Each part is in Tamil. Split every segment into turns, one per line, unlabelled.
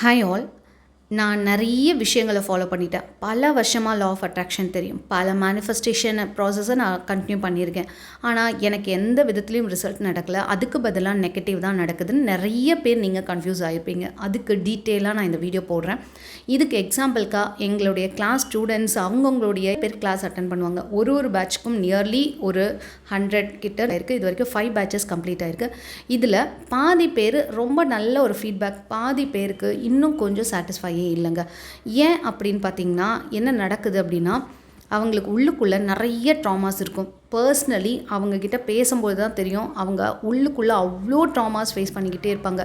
Hi all. நான் நிறைய விஷயங்களை ஃபாலோ பண்ணிட்டேன். பல வருஷமாக லா ஆஃப் அட்ராக்ஷன் தெரியும். பல மேனிஃபெஸ்டேஷன் ப்ராசஸை நான் கண்டினியூ பண்ணியிருக்கேன். ஆனால் எனக்கு எந்த விதத்துலேயும் ரிசல்ட் நடக்கலை. அதுக்கு பதிலாக நெகட்டிவ் தான் நடக்குதுன்னு நிறைய பேர் நீங்கள் கன்ஃபியூஸ் ஆகிருப்பீங்க அதுக்கு டீட்டெயிலாக நான் இந்த வீடியோ போடுறேன். இதுக்கு எக்ஸாம்பிளுக்காக எங்களுடைய கிளாஸ் ஸ்டூடெண்ட்ஸ் அவங்கவுங்களுடைய பேர் கிளாஸ் அட்டன் பண்ணுவாங்க. ஒரு ஒரு பேட்ச்க்கும் நியர்லி ஒரு ஹண்ட்ரட் கிட்ட இருக்குது இது வரைக்கும் ஃபைவ் பேட்சஸ் கம்ப்ளீட் ஆயிருக்கு. இதில் பாதி பேர் ரொம்ப நல்ல ஒரு ஃபீட்பேக் பாதி பேருக்கு இன்னும் கொஞ்சம் சாட்டிஸ்ஃபை சாட்டிஸ்ஃபையே இல்லைங்க. ஏன் அப்படின்னு பார்த்தீங்கன்னா என்ன நடக்குது அப்படின்னா அவங்களுக்கு உள்ளுக்குள்ளே நிறைய ட்ராமாஸ் இருக்கும். பர்சனலி அவங்கக்கிட்ட பேசும்போது தான் தெரியும். அவங்க உள்ளுக்குள்ளே அவ்வளோ ட்ராமாஸ் ஃபேஸ் பண்ணிக்கிட்டே இருப்பாங்க.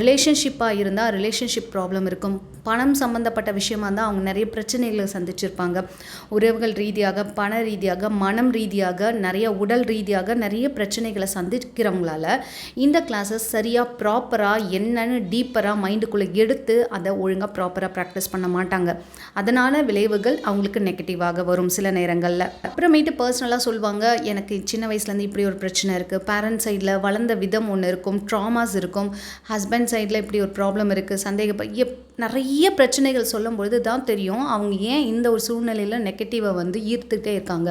ரிலேஷன்ஷிப்பாக இருந்தால் ரிலேஷன்ஷிப் ப்ராப்ளம் இருக்கும். பணம் சம்மந்தப்பட்ட விஷயமா இருந்தால் அவங்க நிறைய பிரச்சனைகளை சந்திச்சிருப்பாங்க. உறவுகள் ரீதியாக பண ரீதியாக மனம் ரீதியாக நிறைய உடல் ரீதியாக நிறைய பிரச்சனைகளை சந்திக்கிறவங்களால இந்த கிளாஸஸ் சரியாக ப்ராப்பராக என்னன்னு டீப்பராக மைண்டுக்குள்ளே எடுத்து அதை ஒழுங்காக ப்ராப்பராக ப்ராக்டிஸ் பண்ண மாட்டாங்க. அதனால் விளைவுகள் அவங்களுக்கு நெகட்டிவாக வரும் சில நேரங்களில். அப்புறமேட்டு பர்சனலாக சொல்லுவாங்க எனக்கு சின்ன வயசுலேருந்து இப்படி ஒரு பிரச்சனை இருக்குது பேரண்ட் சைடில் வளர்ந்த விதம் ஒன்று இருக்கும். ட்ராமாஸ் இருக்கும். ஹஸ்பண்ட் சைடில் இப்படி ஒரு ப்ராப்ளம் இருக்குது சந்தேகப்ப எப் நிறைய பிரச்சனைகள் சொல்லும்பொழுது தான் தெரியும். அவங்க ஏன் இந்த ஒரு சூழ்நிலையில் நெகட்டிவை வந்து ஈர்த்துட்டே இருக்காங்க.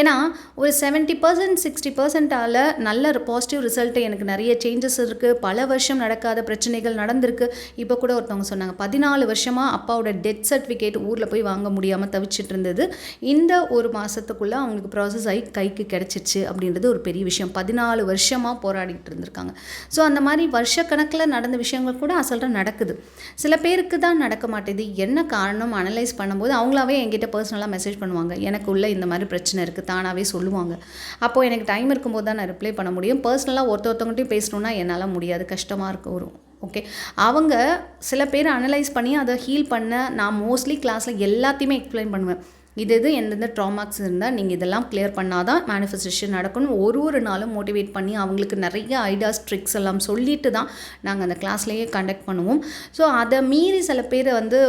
ஏன்னா ஒரு செவன்ட்டி பர்சன்ட் சிக்ஸ்டி பர்சன்டால் நல்ல பாசிட்டிவ் ரிசல்ட்டு எனக்கு நிறைய சேஞ்சஸ் இருக்குது பல வருஷம் நடக்காத பிரச்சனைகள் நடந்திருக்கு. இப்போ கூட ஒருத்தவங்க சொன்னாங்க பதினாலு வருஷமாக அப்பாவோட டெத் சர்டிஃபிகேட் ஊரில் போய் வாங்க முடியாமல் தவிச்சிட்டு இருந்தது. இந்த ஒரு மாதத்துக்குள்ளே அவங்களுக்கு ப்ராசஸ் ஆகி கைக்கு கிடச்சிச்சு அப்படின்றது ஒரு பெரிய விஷயம். பதினாலு வருஷமாக போராடிட்டு இருந்திருக்காங்க. ஸோ அந்த மாதிரி வருஷக்கணக்கில் நடந்த விஷயங்கள் கூட அசல்ட்டாக நடக்குது. சில பேர் பேருக்கு தான் நடக்க மாட்டேது. என்ன காரணம் அனலைஸ் பண்ணும்போது அவங்களாவே என்கிட்ட பர்சனலாக மெசேஜ் பண்ணுவாங்க. எனக்கு உள்ள இந்த மாதிரி பிரச்சனை இருக்குது தானாகவே சொல்லுவாங்க. அப்போது எனக்கு டைம் இருக்கும்போது தான் நான் ரிப்ளை பண்ண முடியும். பர்சனலாக ஒருத்த ஒருத்தவங்கள்ட்டையும் பேசணுன்னா என்னால் முடியாது. கஷ்டமாக இருக்க வரும் ஓகே அவங்க சில பேர் அனலைஸ் பண்ணி அதை ஹீல் பண்ண நான் மோஸ்ட்லி கிளாஸில் எல்லாத்தையுமே எக்ஸ்பிளைன் பண்ணுவேன். இது இது எந்தெந்த ட்ராமாக்ஸ் இருந்தால் நீங்கள் இதெல்லாம் கிளியர் பண்ணால் தான் மேனிஃபெஸ்டேஷன் நடக்கணும் ஒரு ஒரு நாளும் மோட்டிவேட் பண்ணி அவங்களுக்கு நிறைய ஐடியாஸ் ட்ரிக்ஸ் எல்லாம் சொல்லிட்டு தான் நாங்கள் அந்த கிளாஸ்லேயே கண்டக்ட் பண்ணுவோம். ஸோ அதை மீறி சில பேர் வந்து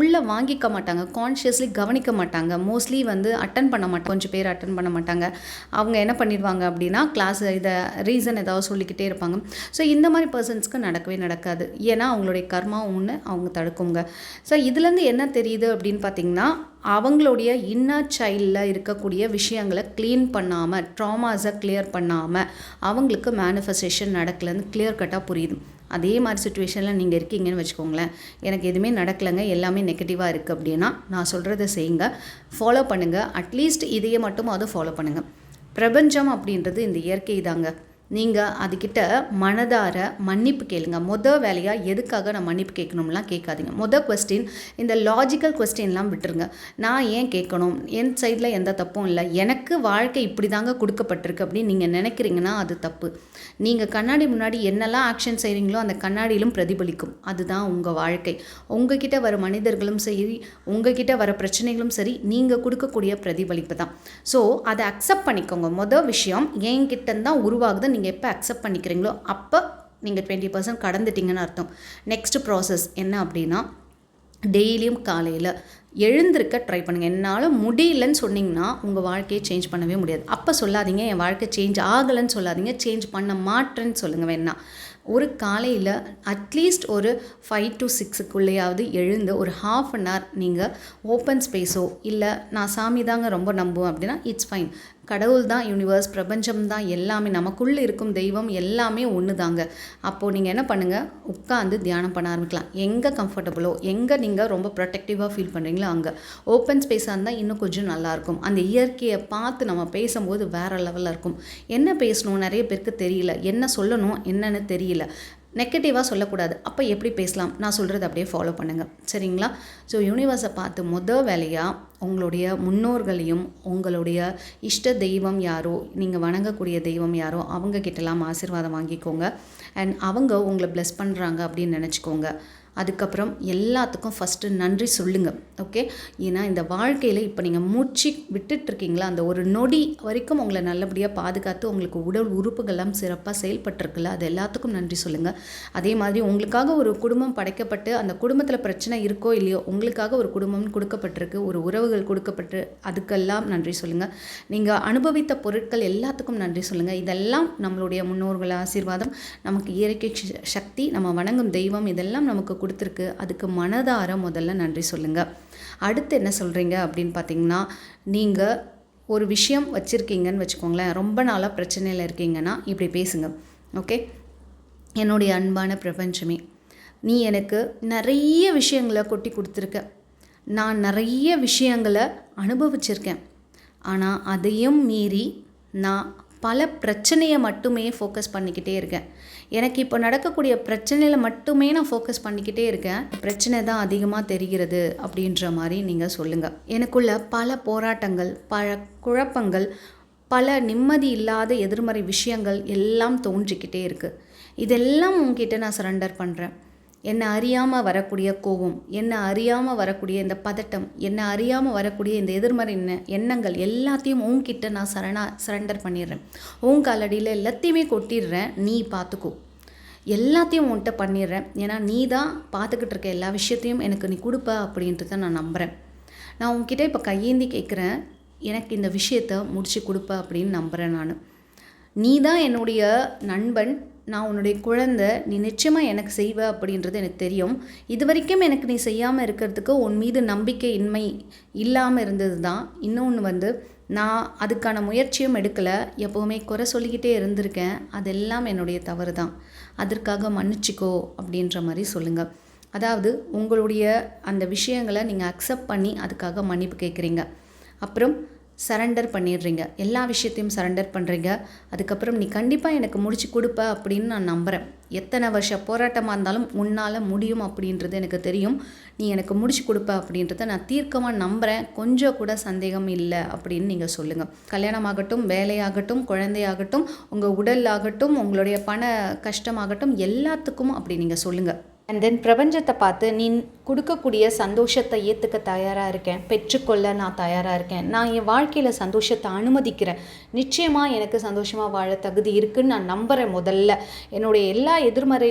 உள்ளே வாங்கிக்க மாட்டாங்க கான்ஷியஸ்லி கவனிக்க மாட்டாங்க. மோஸ்ட்லி வந்து அட்டன் பண்ண மாட்டாங்க கொஞ்சம் பேர் அட்டன் பண்ண மாட்டாங்க. அவங்க என்ன பண்ணிடுவாங்க அப்படின்னா கிளாஸ் இதை ரீசன் ஏதாவது சொல்லிக்கிட்டே இருப்பாங்க. ஸோ இந்த மாதிரி பர்சன்ஸ்க்கு நடக்கவே நடக்காது. ஏன்னா அவங்களுடைய கர்மா ஒன்று அவங்க தடுக்குங்க. ஸோ இதுலேருந்து என்ன தெரியுது அப்படின்னு பார்த்தீங்கன்னா அவங்களுடைய இன்னர் சைல்டில் இருக்கக்கூடிய விஷயங்களை க்ளீன் பண்ணாமல் ட்ராமாஸை கிளியர் பண்ணாமல் அவங்களுக்கு மேனிஃபெஸ்டேஷன் நடக்கலன்னு கிளியர் கட்டாக புரியுது. அதே மாதிரி சுச்சுவேஷனில் நீங்கள் இருக்கீங்கன்னு வச்சுக்கோங்களேன். எனக்கு எதுவுமே நடக்கலைங்க எல்லாமே நெகட்டிவாக இருக்குது அப்படின்னா நான் சொல்கிறத செய்யுங்க. ஃபாலோ பண்ணுங்கள் அட்லீஸ்ட் இதையே மட்டும் அதை ஃபாலோ பண்ணுங்கள் பிரபஞ்சம் அப்படின்றது இந்த இயற்கை தாங்க. நீங்கள் அதுக்கிட்ட மனதார மன்னிப்பு கேளுங்க. மொதல் வேலையாக எதுக்காக நான் மன்னிப்பு கேட்கணும்லாம் கேட்காதீங்க. மொதல் கொஸ்டின் இந்த லாஜிக்கல் கொஸ்டின்லாம் விட்டுருங்க. நான் ஏன் கேட்கணும்? என் சைடில் எந்த தப்பும் இல்லை. எனக்கு வாழ்க்கை இப்படி தாங்க கொடுக்கப்பட்டிருக்கு அப்படின்னு நீங்கள் நினைக்கிறீங்கன்னா அது தப்பு. நீங்கள் கண்ணாடி முன்னாடி என்னெல்லாம் ஆக்ஷன் செய்கிறீங்களோ அந்த கண்ணாடியிலும் பிரதிபலிக்கும். அதுதான் உங்கள் வாழ்க்கை. உங்ககிட்ட வர மனிதர்களும் சரி உங்ககிட்ட வர பிரச்சனைகளும் சரி நீங்கள் கொடுக்கக்கூடிய பிரதிபலிப்பு தான். ஸோ அதை அக்செப்ட் பண்ணிக்கோங்க. மொதல் விஷயம் என்கிட்ட தான் உருவாகுது நீங்கள் எப்போ அக்செப்ட் பண்ணிக்கிறீங்களோ அப்போ நீங்கள் டுவெண்ட்டி பர்சன்ட் கடந்துட்டிங்கன்னு அர்த்தம். நெக்ஸ்ட் ப்ராசஸ் என்ன அப்படின்னா டெய்லியும் காலையில் எழுந்திருக்க ட்ரை பண்ணுங்கள் என்னால் முடியலன்னு சொன்னிங்கன்னா உங்கள் வாழ்க்கையை சேஞ்ச் பண்ணவே முடியாது. அப்போ சொல்லாதீங்க என் வாழ்க்கை சேஞ்ச் ஆகலைன்னு சொல்லாதீங்க சேஞ்ச் பண்ண மாட்டேன்னு சொல்லுங்கள் வேணா. ஒரு காலையில் அட்லீஸ்ட் ஒரு ஃபைவ் டு சிக்ஸுக்குள்ளேயாவது எழுந்து ஒரு ஹாஃப் அன் ஹவர் நீங்கள் ஓப்பன் ஸ்பேஸோ இல்லை நான் சாமி தாங்க ரொம்ப நம்புவேன் அப்படின்னா இட்ஸ் ஃபைன் கடவுள் தான் யூனிவர்ஸ் பிரபஞ்சம் தான் எல்லாமே நமக்குள்ளே இருக்கும் தெய்வம் எல்லாமே ஒன்று தாங்க அப்போது நீங்கள் என்ன பண்ணுங்கள் உட்காந்து தியானம் பண்ண ஆரம்பிக்கலாம். எங்கே கம்ஃபர்டபுளோ எங்கே நீங்கள் ரொம்ப ப்ரொடெக்டிவாக ஃபீல் பண்ணுறீங்களோ அங்கே. ஓப்பன் ஸ்பேஸாக இருந்தால் இன்னும் கொஞ்சம் நல்லாயிருக்கும். அந்த இயற்கையை பார்த்து நம்ம பேசும்போது வேறு லெவலில் இருக்கும். என்ன பேசணும்? நிறைய பேருக்கு தெரியல. என்ன சொல்லணும்? என்னன்னு தெரியல. நெகட்டிவாக சொல்லக்கூடாது. அப்போ எப்படி பேசலாம்? நான் சொல்கிறது அப்படியே ஃபாலோ பண்ணுங்கள் சரிங்களா? ஸோ யூனிவர்ஸை பார்த்து மொதல் வேலையாக உங்களுடைய முன்னோர்களையும் உங்களுடைய இஷ்ட தெய்வம் யாரோ நீங்கள் வணங்கக்கூடிய தெய்வம் யாரோ அவங்க கிட்டலாம் ஆசீர்வாதம் வாங்கிக்கோங்க. அண்ட் அவங்க உங்களை ப்ளெஸ் பண்ணுறாங்க அப்படின்னு நினச்சிக்கோங்க. அதுக்கப்புறம் எல்லாத்துக்கும் ஃபஸ்ட்டு நன்றி சொல்லுங்கள் ஓகே ஏன்னா இந்த வாழ்க்கையில் இப்போ நீங்கள் மூச்சு விட்டுட்ருக்கீங்களா அந்த ஒரு நொடி வரைக்கும் உங்களை நல்லபடியாக பாதுகாத்து உங்களுக்கு உடல் உறுப்புகள்லாம் சிறப்பாக செயல்பட்டுருக்குல்ல? அது எல்லாத்துக்கும் நன்றி சொல்லுங்கள் அதே மாதிரி உங்களுக்காக ஒரு குடும்பம் படைக்கப்பட்டு அந்த குடும்பத்தில் பிரச்சனை இருக்கோ இல்லையோ உங்களுக்காக ஒரு குடும்பம் கொடுக்கப்பட்டிருக்கு. ஒரு உறவு உறவுகள் கொடுக்கப்பட்டு அதுக்கெல்லாம் நன்றி சொல்லுங்கள் நீங்கள் அனுபவித்த பொருட்கள் எல்லாத்துக்கும் நன்றி சொல்லுங்கள் இதெல்லாம் நம்மளுடைய முன்னோர்கள் ஆசீர்வாதம் நமக்கு இயற்கை சக்தி நம்ம வணங்கும் தெய்வம் இதெல்லாம் நமக்கு கொடுத்துருக்கு. அதுக்கு மனதார முதல்ல நன்றி சொல்லுங்கள் அடுத்து என்ன சொல்கிறீங்க அப்படின்னு பார்த்தீங்கன்னா நீங்கள் ஒரு விஷயம் வச்சுருக்கீங்கன்னு வச்சுக்கோங்களேன். ரொம்ப நாளாக பிரச்சனையில் இருக்கீங்கன்னா இப்படி பேசுங்க. ஓகே? என்னுடைய அன்பான பிரபஞ்சமே நீ எனக்கு நிறைய விஷயங்களை கொட்டி கொடுத்துருக்க. நான் நிறைய விஷயங்களை அனுபவிச்சிருக்கேன். ஆனால் அதையும் மீறி நான் பல பிரச்சனையை மட்டுமே ஃபோக்கஸ் பண்ணிக்கிட்டே இருக்கேன். எனக்கு இப்போ நடக்கக்கூடிய பிரச்சனையில் மட்டுமே நான் ஃபோக்கஸ் பண்ணிக்கிட்டே இருக்கேன். பிரச்சனை தான் அதிகமாக தெரிகிறது அப்படின்ற மாதிரி நீங்கள் சொல்லுங்கள் எனக்குள்ள பல போராட்டங்கள் பல குழப்பங்கள் பல நிம்மதி இல்லாத எதிர்மறை விஷயங்கள் எல்லாம் தோன்றிக்கிட்டே இருக்குது இதெல்லாம் உங்ககிட்ட நான் சரண்டர் பண்ணுறேன் என்னை அறியாமல் வரக்கூடிய கோபம் என்னை அறியாமல் வரக்கூடிய இந்த பதட்டம் என்னை அறியாமல் வரக்கூடிய இந்த எதிர்மறை எண்ணங்கள் எல்லாத்தையும் உன்கிட்ட நான் சரணா சரண்டர் பண்ணிடுறேன். உன் காலடியில் எல்லாத்தையுமே கொட்டிடுறேன். நீ பார்த்துக்கோ. எல்லாத்தையும் உன்கிட்ட பண்ணிடுறேன். ஏன்னா நீ தான் பார்த்துக்கிட்டு இருக்க எல்லா விஷயத்தையும் எனக்கு நீ கொடுப்ப அப்படின்றத நான் நம்புகிறேன் நான் உன்கிட்ட இப்போ கையேந்தி கேட்குறேன். எனக்கு இந்த விஷயத்த முடிச்சு கொடுப்ப அப்படின்னு நம்புகிறேன் நான். நீ தான் என்னுடைய நண்பன். நான் உன்னுடைய குழந்தை நீ நிச்சயமாக எனக்கு செய்வ அப்படின்றது எனக்கு தெரியும். இது வரைக்கும் எனக்கு நீ செய்யாமல் இருக்கிறதுக்கு உன் மீது நம்பிக்கை இன்மை இல்லாமல் இருந்தது தான் இன்னொன்று வந்து நான் அதுக்கான முயற்சியும் எடுக்கலை. எப்போவுமே குறை சொல்லிக்கிட்டே இருந்திருக்கேன். அதெல்லாம் என்னுடைய தவறு தான் அதற்காக மன்னிச்சிக்கோ அப்படின்ற மாதிரி சொல்லுங்கள் அதாவது உங்களுடைய அந்த விஷயங்களை நீங்கள் அக்செப்ட் பண்ணி அதுக்காக மன்னிப்பு கேட்குறீங்க அப்புறம் சரண்டர் பண்ணிடுறீங்க. எல்லா விஷயத்தையும் சரண்டர் பண்ணுறீங்க அதுக்கப்புறம் நீ கண்டிப்பாக எனக்கு முடிச்சு கொடுப்ப அப்படின்னு நான் நம்புகிறேன் எத்தனை வருஷ போராட்டமாக இருந்தாலும் உன்னால் முடியும் அப்படின்றது எனக்கு தெரியும். நீ எனக்கு முடிச்சு கொடுப்ப அப்படின்றத நான் தீர்க்கமாக நம்புகிறேன் கொஞ்சம் கூட சந்தேகம் இல்லை அப்படின்னு நீங்கள் சொல்லுங்கள் கல்யாணமாகட்டும் வேலையாகட்டும் குழந்தையாகட்டும் உங்கள் உடல் ஆகட்டும் உங்களுடைய பண கஷ்டமாகட்டும் எல்லாத்துக்கும் அப்படி நீங்கள் சொல்லுங்கள் அண்ட் தென் பிரபஞ்சத்தை பார்த்து நீ கொடுக்கக்கூடிய சந்தோஷத்தை ஏற்றுக்க தயாராக இருக்கேன். பெற்றுக்கொள்ள நான் தயாராக இருக்கேன். நான் என் வாழ்க்கையில் சந்தோஷத்தை அனுமதிக்கிறேன். நிச்சயமாக எனக்கு சந்தோஷமாக வாழ தகுதி இருக்குன்னு நான் நம்புகிறேன் முதல்ல. என்னுடைய எல்லா எதிர்மறை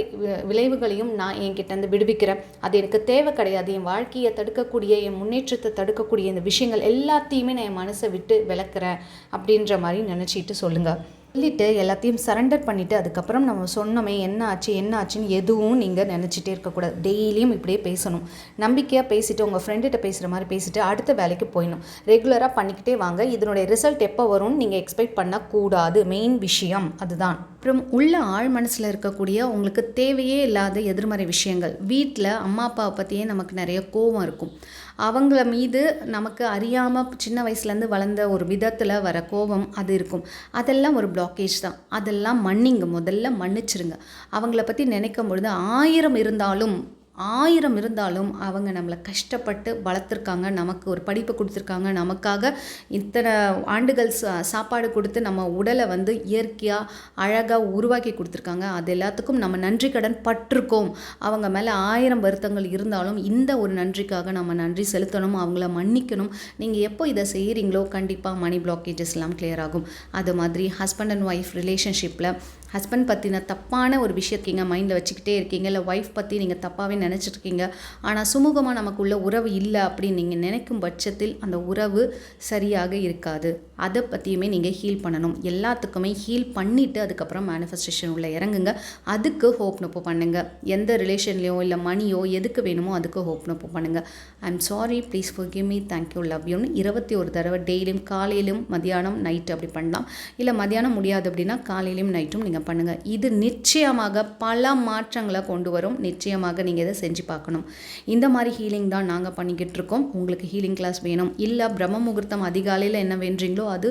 விளைவுகளையும் நான் என்கிட்டேருந்து விடுவிக்கிறேன். அது எனக்கு தேவை கிடையாது. என் வாழ்க்கையை தடுக்கக்கூடிய என் முன்னேற்றத்தை தடுக்கக்கூடிய இந்த விஷயங்கள் எல்லாத்தையுமே நான் என் மனசை விட்டு விளக்குறேன் அப்படின்ற மாதிரி நினச்சிட்டு சொல்லுங்கள் சொல்லிட்டு எல்லாத்தையும் சரண்டர் பண்ணிவிட்டு அதுக்கப்புறம் நம்ம சொன்னோமே என்ன ஆச்சு என்ன ஆச்சுன்னு எதுவும் நீங்கள் நினச்சிட்டே இருக்கக்கூடாது டெய்லியும் இப்படியே பேசணும். நம்பிக்கையாக பேசிவிட்டு உங்கள் ஃப்ரெண்டுகிட்ட பேசுகிற மாதிரி பேசிவிட்டு அடுத்த வேலைக்கு போயிடணும். ரெகுலராக பண்ணிக்கிட்டே வாங்க. இதனுடைய ரிசல்ட் எப்போ வரும்னு நீங்கள் எக்ஸ்பெக்ட் பண்ணக்கூடாது. மெயின் விஷயம் அதுதான். அப்புறம் உள்ள ஆழ் மனசில் இருக்கக்கூடிய உங்களுக்கு தேவையே இல்லாத எதிர்மறை விஷயங்கள். வீட்டில் அம்மா அப்பாவை பற்றியே நமக்கு நிறைய கோவம் இருக்கும். அவங்கள மீது நமக்கு அறியாமல் சின்ன வயசுலேருந்து வளர்ந்த ஒரு விதத்தில் வர கோபம் அது இருக்கும். அதெல்லாம் ஒரு பிளாக்கேஜ் தான். அதெல்லாம் மன்னிங்க. முதல்ல மன்னிச்சிருங்க. அவங்கள பற்றி நினைக்கும் பொழுது ஆயிரம் இருந்தாலும் ஆயிரம் இருந்தாலும் அவங்க நம்மளை கஷ்டப்பட்டு வளர்த்துருக்காங்க நமக்கு ஒரு படிப்பு கொடுத்துருக்காங்க நமக்காக இத்தனை ஆண்டுகள் சா சாப்பாடு கொடுத்து நம்ம உடலை வந்து இயற்கையாக அழகாக உருவாக்கி கொடுத்துருக்காங்க. அது எல்லாத்துக்கும் நம்ம நன்றி கடன் பட்டிருக்கோம். அவங்க மேலே ஆயிரம் வருத்தங்கள் இருந்தாலும் இந்த ஒரு நன்றிக்காக நம்ம நன்றி செலுத்தணும் அவங்கள மன்னிக்கணும். நீங்கள் எப்போ இதை செய்கிறீங்களோ கண்டிப்பாக மணி பிளாக்கேஜஸ் எல்லாம் ஆகும். அது மாதிரி ஹஸ்பண்ட் அண்ட் ஒய்ஃப் ரிலேஷன்ஷிப்பில் ஹஸ்பண்ட் பற்றின தப்பான ஒரு விஷயத்தீங்க மைண்டில் வச்சுக்கிட்டே இருக்கீங்க. இல்லை ஒய்ஃப் பற்றி நீங்கள் தப்பாகவே நினச்சிட்ருக்கீங்க. ஆனால் சுமூகமாக நமக்குள்ள உறவு இல்லை அப்படின்னு நீங்கள் நினைக்கும் பட்சத்தில் அந்த உறவு சரியாக இருக்காது. அதை பற்றியுமே நீங்கள் ஹீல் பண்ணணும். எல்லாத்துக்குமே ஹீல் பண்ணிவிட்டு அதுக்கப்புறம் மேனிஃபெஸ்டேஷன் உள்ள இறங்குங்க. அதுக்கு ஹோப் நொப்பு பண்ணுங்கள் எந்த ரிலேஷன்லையோ இல்லை மணியோ எதுக்கு வேணுமோ அதுக்கு ஹோப் நொப்பு பண்ணுங்கள் I am sorry please forgive me thank you love யூன்னு இருபத்தி ஒரு தடவை டெய்லியும் காலையிலும் மதியானம் நைட்டு அப்படி பண்ணலாம். இல்லை மதியானம் முடியாது அப்படின்னா காலையிலும் நைட்டும் நீங்கள் பண்ணுங்கள் இது நிச்சயமாக பல மாற்றங்களை கொண்டு வரும். நிச்சயமாக நீங்கள் இதை செஞ்சு பார்க்கணும். இந்த மாதிரி ஹீலிங் தான் நாங்கள் பண்ணிக்கிட்டு இருக்கோம். உங்களுக்கு ஹீலிங் கிளாஸ் வேணும். இல்லை பிரம்ம முகூர்த்தம் அதிகாலையில் என்ன வேண்டீங்களோ அது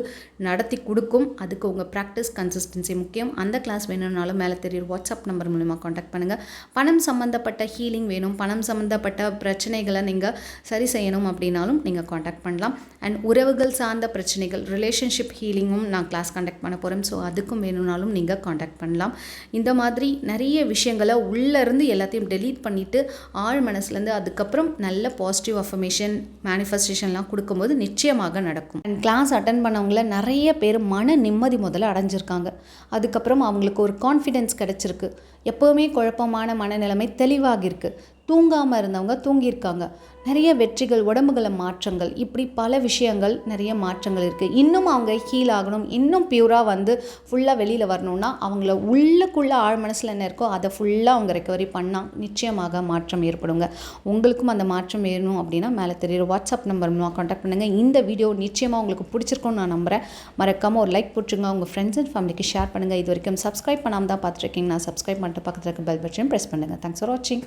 நடத்தி கொடுக்கும். அதுக்கு உங்கள் ப்ராக்டிஸ் கன்சிஸ்டன்சி முக்கியம். அந்த கிளாஸ் வேணும்னாலும் மேலே தெரியும் வாட்ஸ்அப் நம்பர் மூலிமா காண்டாக்ட் பண்ணுங்கள் பணம் சம்மந்தப்பட்ட ஹீலிங் வேணும். பணம் சம்மந்தப்பட்ட பிரச்சனைகளை நீங்கள் சரி செய்யணும் அப்படின்னாலும் நீங்கள் காண்டாக்ட் பண்ணலாம். அண்ட் உறவுகள் சார்ந்த பிரச்சனைகள் ரிலேஷன்ஷிப் ஹீலிங்கும் நான் கிளாஸ் கண்டக்ட் பண்ண போகிறேன் ஸோ அதுக்கும் வேணும்னாலும் நீங்கள் காண்டாக்ட் பண்ணலாம். இந்த மாதிரி நிறைய விஷயங்களை உள்ளேருந்து எல்லாத்தையும் டெலீட் பண்ணிவிட்டு ஆழ் மனசுலேருந்து அதுக்கப்புறம் நல்ல பாசிட்டிவ் அஃபர்மேஷன் மேனிஃபெஸ்டேஷன்லாம் கொடுக்கும்போது நிச்சயமாக நடக்கும். அண்ட் கிளாஸ் அட்டன் பண்ணவங்கள நிறைய பேர் மன நிம்மதி முதல்ல அடைஞ்சிருக்காங்க. அதுக்கப்புறம் அவங்களுக்கு ஒரு கான்ஃபிடென்ஸ் கிடச்சிருக்கு. எப்போவுமே குழப்பமான மனநிலைமை தெளிவாகிருக்கு தூங்காமல் இருந்தவங்க தூங்கியிருக்காங்க. நிறைய வெற்றிகள் உடம்புகளை மாற்றங்கள் இப்படி பல விஷயங்கள் நிறைய மாற்றங்கள் இருக்குது இன்னும் அவங்க ஹீல் ஆகணும் இன்னும் பியூராக வந்து ஃபுல்லாக வெளியில் வரணும்னா அவங்கள உள்ளுக்குள்ளே ஆழ் மனசில் என்ன இருக்கோ அதை ஃபுல்லாக அவங்க ரெக்கவரி பண்ணால் நிச்சயமாக மாற்றம் ஏற்படுங்க. உங்களுக்கும் அந்த மாற்றம் வேணும் அப்படின்னா மேலே தெரியுற வாட்ஸ்அப் நம்பர் மூலமாக காண்டாக்ட் பண்ணுங்கள் இந்த வீடியோ நிச்சயமாக உங்களுக்கு பிடிச்சிருக்கும்னு நான் நம்புகிறேன் மறக்காமல் ஒரு லைக் போட்டுருங்க. உங்கள் ஃப்ரெண்ட்ஸ் அண்ட் ஃபேமிலிக்கு ஷேர் பண்ணுங்கள் இது வரைக்கும் சப்ஸ்கிரைப் பண்ணாமல் தான் பார்த்துருக்கீங்க நான் சப்ஸ்கிரைப் பண்ணிட்டு பக்கத்தில் இருக்க பெல் பட்டனையும் ப்ரெஸ் பண்ணுங்கள் தேங்க்ஸ் ஃபார் வாட்சிங்